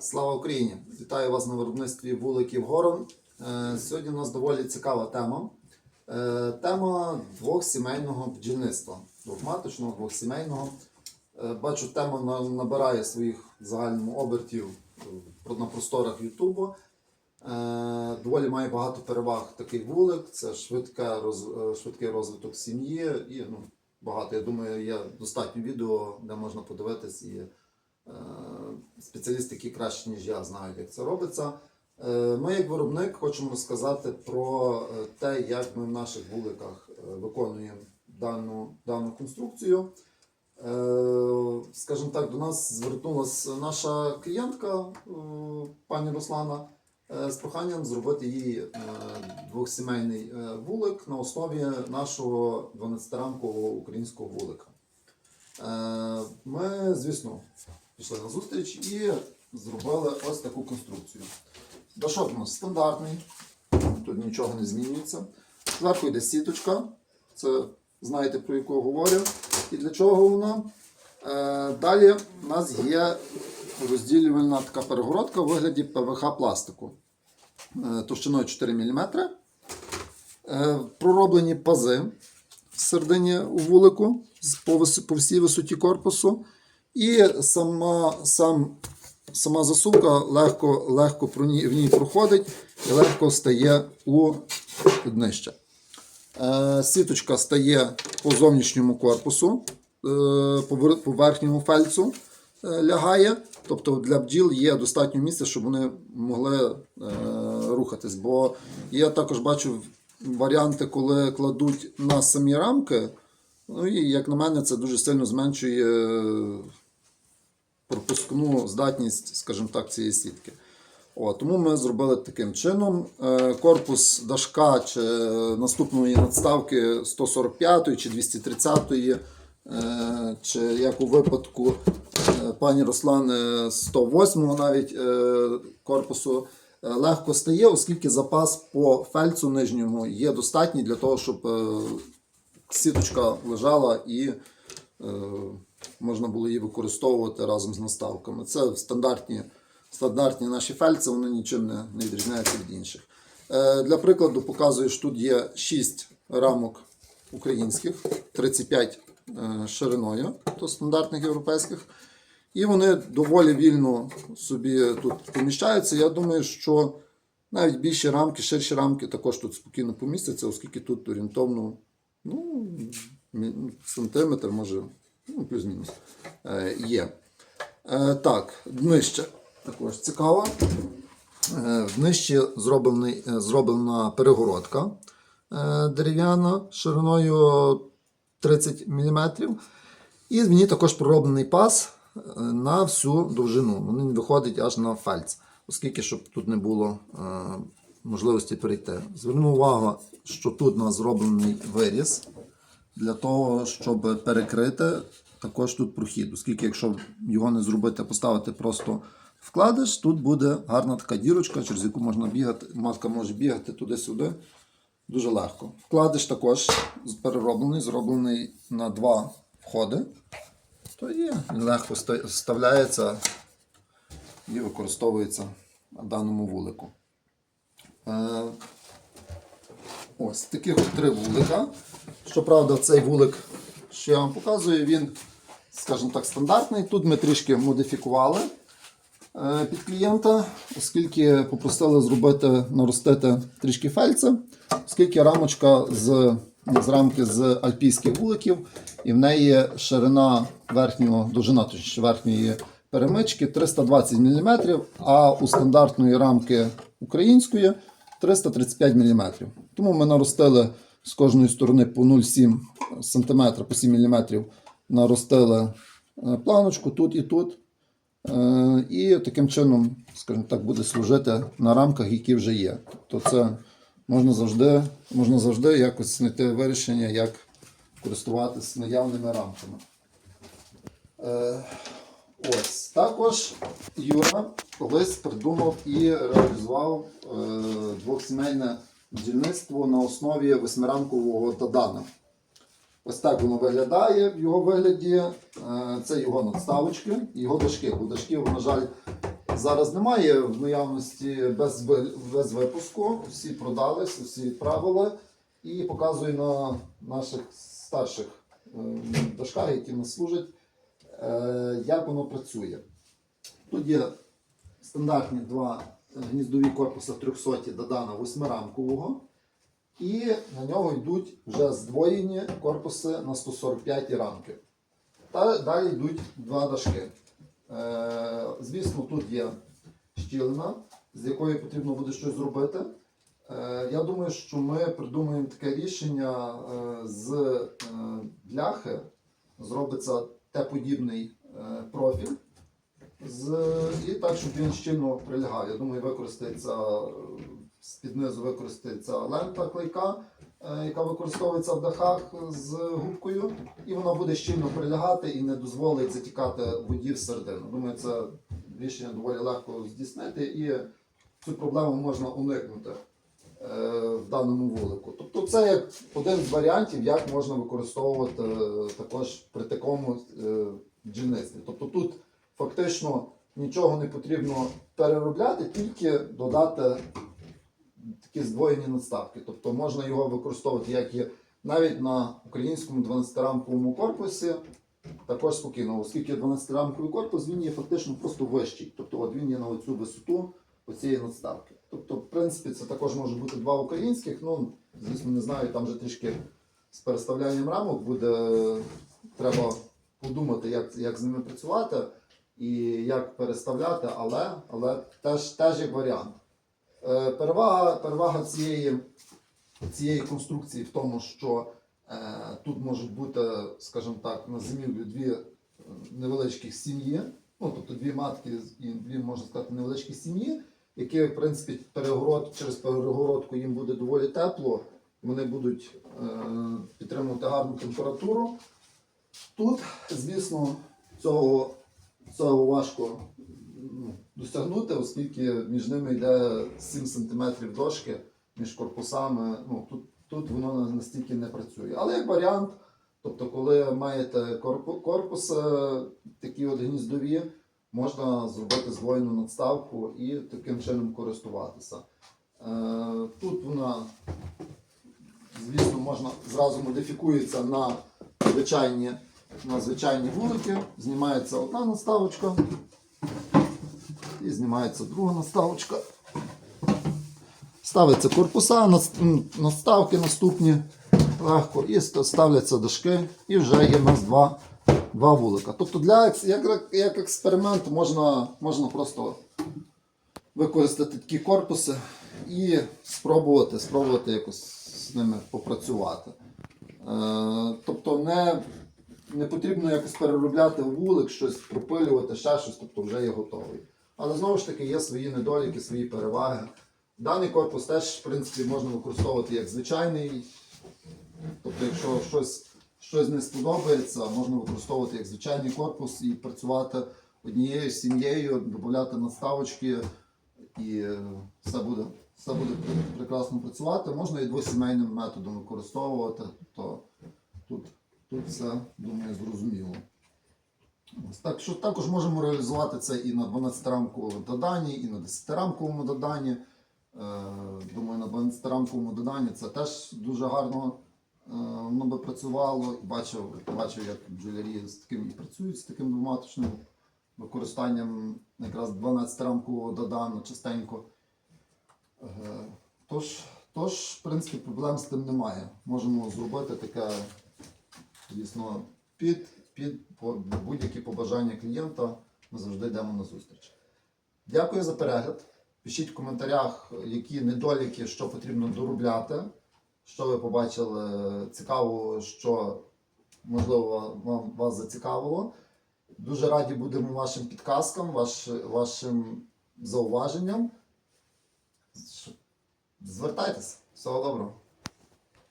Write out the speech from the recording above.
Слава Україні! Вітаю вас на виробництві вуликів Горон. Е, Сьогодні у нас доволі цікава тема. Е, Тема двохсімейного бджільництва. Двохматочного, двохсімейного. Е, Бачу, тема набирає своїх загальному обертів на просторах Ютубу. Доволі має багато переваг такий вулик. Це швидка швидкий розвиток сім'ї і ну, багато. Я думаю, є достатньо відео, де можна подивитись і спеціалісти, які краще, ніж я, знають, як це робиться. Е, Ми, як виробник, хочемо розказати про е, те, як ми в наших вуликах е, виконуємо дану, дану конструкцію. Скажімо так, до нас звернулася наша клієнтка, пані Руслана, з проханням зробити їй двохсімейний вулик на основі нашого 12-рамкового українського вулика. Е, Ми, звісно, пішли на зустріч і зробили ось таку конструкцію. Дашок у нас стандартний, тут нічого не змінюється. Зверху йде сіточка, це знаєте про яку говорю. І для чого вона? Е, Далі у нас є розділювальна така перегородка у вигляді ПВХ пластику е, товщиною 4 мм. Пророблені пази всередині вулику по, всій висоті корпусу. І сама, сам, сама засувка легко, легко в ній проходить і легко стає у днище. Е, сіточка стає по зовнішньому корпусу, е, по верхньому фельцу е, лягає. Тобто для бджіл є достатньо місця, щоб вони могли рухатись. Бо я також бачу варіанти, коли кладуть на самі рамки. Ну і як на мене, це дуже сильно зменшує е, пропускну здатність, скажімо так, цієї сітки. О, тому ми зробили таким чином. Е, Корпус дашка чи наступної надставки 145 чи 230, е, чи як у випадку е, пані Руслани 108 навіть е, корпусу е, легко стає, оскільки запас по фельцу нижньому є достатній для того, щоб е, сіточка лежала і е, можна було її використовувати разом з наставками. Це стандартні, стандартні наші фельдси, вони нічим не, не відрізняються від інших. Е, для прикладу, показую, що тут є 6 рамок українських, 35 е, шириною, то стандартних європейських. І вони доволі вільно собі тут поміщаються. Я думаю, що навіть більші рамки, ширші рамки також тут спокійно помістяться, оскільки тут орієнтовно ну, сантиметр, може, ну, плюс-мінус е, є. Е, так, днище також цікаво. Е, в днищі зроблений, е, зроблена перегородка е, дерев'яна шириною 30 мм. І в ній також пророблений паз е, на всю довжину. Він виходить аж на фальц, оскільки щоб тут не було е, можливості перейти. Зверну увагу, що тут у нас зроблений виріз для того, щоб перекрити також тут прохід. Оскільки, якщо його не зробити, поставити просто вкладиш, тут буде гарна така дірочка, через яку можна бігати, матка може бігати туди-сюди. Дуже легко. Вкладиш також перероблений, зроблений на два входи. То є, легко вставляється і використовується на даному вулику. Е, Ось таких три вулика. Щоправда, цей вулик, що я вам показую, він, скажімо так, стандартний. Тут ми трішки модифікували е, під клієнта, оскільки попросили зробити, наростити трішки фельдса, оскільки рамочка з, з рамки з альпійських вуликів, і в неї ширина верхнього, довжина точніше, верхньої перемички 320 мм, а у стандартної рамки української 335 мм. Тому ми наростили з кожної сторони по 0,7 см, по 7 мм наростили е, планочку тут і тут. Е, І таким чином, скажімо так, буде служити на рамках, які вже є. Тобто це можна завжди, можна завжди якось знайти вирішення, як користуватися наявними рамками. Е, Ось також Юра колись придумав і реалізував е, двохсімейне бджільництво на основі восьмирамкового Дадана. Ось так воно виглядає в його вигляді. Е, Це його надставочки, його дашки. Бо дашків, на жаль, зараз немає в наявності без, без випуску. Всі продались, всі відправили. І показую на наших старших е, дошках, які нас служать, е, як воно працює. Тут є стандартні два гніздові корпуси 300 Дадана восьмирамкового. І на нього йдуть вже здвоєні корпуси на 145 рамки. Та далі йдуть два дашки. Е, звісно, тут є щілина, з якою потрібно буде щось зробити. Е, я думаю, що ми придумаємо таке рішення е, з бляхи. Зробиться Т-подібний профіль. І так, щоб він щільно прилягав. Я думаю, використається з-під низу використається лента клейка, яка використовується в дахах з губкою, і вона буде щільно прилягати і не дозволить затікати воді всередину. Думаю, це рішення доволі легко здійснити, і цю проблему можна уникнути е, в даному вулику. Тобто, це як один з варіантів, як можна використовувати е, також при такому е, бджільництві. Тобто тут фактично нічого не потрібно переробляти, тільки додати такі здвоєні надставки. Тобто можна його використовувати як і навіть на українському 12-рамковому корпусі, також спокійно, оскільки 12-рамковий корпус він є фактично просто вищий. Тобто от він є на оцю висоту оцієї надставки. Тобто, в принципі, це також може бути два українських. Ну, звісно, не знаю, там вже трішки з переставлянням рамок буде треба подумати, як, як з ними працювати і як переставляти, але, але теж, теж як варіант. Е, Перевага, перевага цієї, цієї конструкції в тому, що е, тут можуть бути, скажімо так, на зимівлю дві е, невеличких сім'ї, ну тобто дві матки і дві, можна сказати, невеличкі сім'ї, які, в принципі, перегород, через перегородку їм буде доволі тепло, вони будуть е, підтримувати гарну температуру. Тут, звісно, цього, цього важко досягнути, оскільки між ними йде 7 см дошки між корпусами. Ну, тут, тут воно настільки не працює. Але як варіант, тобто, коли маєте корпу- корпуси такі от гніздові, можна зробити здвоєну надставку і таким чином користуватися. Е, тут вона, звісно, можна зразу модифікується на звичайні, на звичайні вулики. Знімається одна наставочка. І знімається друга наставочка. Ставиться корпуса, наставки наступні легко, і ставляться дошки, і вже є в нас два, два вулика. Тобто для як, як експеримент можна, можна просто використати такі корпуси і спробувати, спробувати якось з ними попрацювати. Е, тобто не, не потрібно якось переробляти вулик, щось пропилювати, ще щось, тобто вже є готовий. Але знову ж таки є свої недоліки, свої переваги. Даний корпус теж, в принципі, можна використовувати як звичайний. Тобто, якщо щось, щось не сподобається, можна використовувати як звичайний корпус і працювати однією сім'єю, додати надставочки, і е, все буде, все буде прекрасно працювати. Можна і двосімейним методом використовувати. Тобто тут, тут все, думаю, зрозуміло. Так що також можемо реалізувати це і на 12-рамковому доданні, і на 10-рамковому доданні. Е, Думаю, на 12-рамковому доданні це теж дуже гарно е, воно би працювало. Бачив, бачив, як бджолярі з таким і працюють з таким двоматочним використанням якраз 12-рамкового додану частенько. Е, Тож, тож, в принципі, проблем з тим немає. Можемо зробити таке, дійсно, під, під будь-які побажання клієнта. Ми завжди йдемо на зустріч. Дякую за перегляд. Пишіть в коментарях, які недоліки, що потрібно доробляти, що ви побачили цікавого, що можливо вам вас зацікавило. Дуже раді будемо вашим підказкам, ваш, вашим зауваженням. Звертайтесь. Всього доброго.